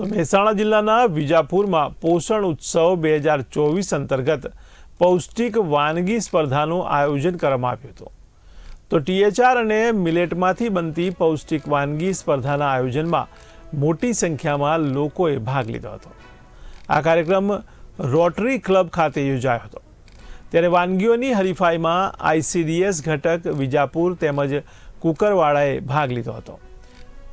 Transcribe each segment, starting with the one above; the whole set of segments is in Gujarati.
તો મહેસાણા જિલ્લાના વિજાપુરમાં પોષણ ઉત્સવ બે હજાર ચોવીસ અંતર્ગત પૌષ્ટિક વાનગી સ્પર્ધાનું આયોજન કરવામાં આવ્યું હતું. તો ટીએચઆર અને મિલેટમાંથી બનતી પૌષ્ટિક વાનગી સ્પર્ધાના આયોજનમાં મોટી સંખ્યામાં લોકોએ ભાગ લીધો હતો. આ કાર્યક્રમ રોટરી ક્લબ ખાતે યોજાયો હતો. ત્યારે વાનગીઓની હરીફાઈમાં આઈસીડીએસ ઘટક વિજાપુર તેમજ કુકરવાળાએ ભાગ લીધો હતો.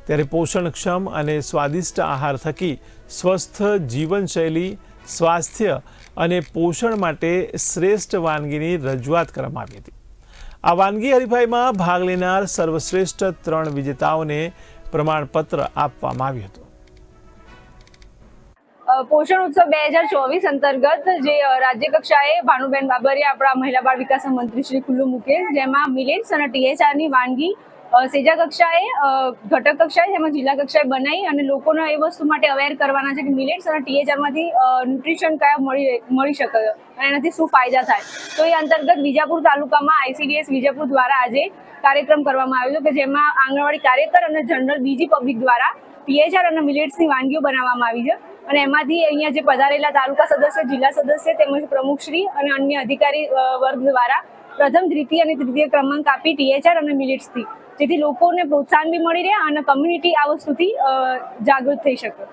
ત્યારે પોષણક્ષમ અને સ્વાદિષ્ટ આહાર થકી સ્વસ્થ જીવનશૈલી, સ્વાસ્થ્ય અને પોષણ માટે શ્રેષ્ઠ વાનગીની રજૂઆત કરવામાં આવી હતી. આ વાનગી હરીફાઈમાં ભાગ લેનાર સર્વશ્રેષ્ઠ ત્રણ વિજેતાઓને પ્રમાણપત્ર આપવામાં આવ્યું હતું. પોષણ ઉત્સવ બે હજાર ચોવીસ અંતર્ગત જે રાજ્ય કક્ષાએ ભાનુબેન બાબરિયા આપણા મહિલા બાળ વિકાસ મંત્રી શ્રી ખુલ્લું મૂકે જેમાં મિલેટ્સ અને ટીએચઆરની વાનગી સેજા કક્ષાએ ઘટક કક્ષાએ તેમજ જિલ્લા કક્ષાએ બનાવી અને લોકોને એ વસ્તુ માટે અવેર કરવાના છે કે મિલેટ્સ અને ટીએચઆરમાંથી ન્યુટ્રિશન કયા મળી મળી શકે અને એનાથી શું ફાયદા થાય. તો એ અંતર્ગત વિજાપુર તાલુકામાં આઈસીડીએસ વિજાપુર દ્વારા આજે કાર્યક્રમ કરવામાં આવ્યો કે જેમાં આંગણવાડી કાર્યકર અને જનરલ બીજી પબ્લિક દ્વારા ટીએચઆર અને મિલેટ્સની વાનગીઓ બનાવવામાં આવી છે. અને એમાંથી અહીંયા જે પધારેલા તાલુકા સદસ્ય, જિલ્લા સદસ્ય તેમજ પ્રમુખશ્રી અને અન્ય અધિકારી વર્ગ દ્વારા પ્રથમ, દ્વિતીય અને તૃતીય ક્રમાંક આપી ટીએચઆર અને મિલિટ્સથી. જેથી લોકોને પ્રોત્સાહન બી મળી રહે અને કમ્યુનિટી આ વસ્તુથી જાગૃત થઈ શકે.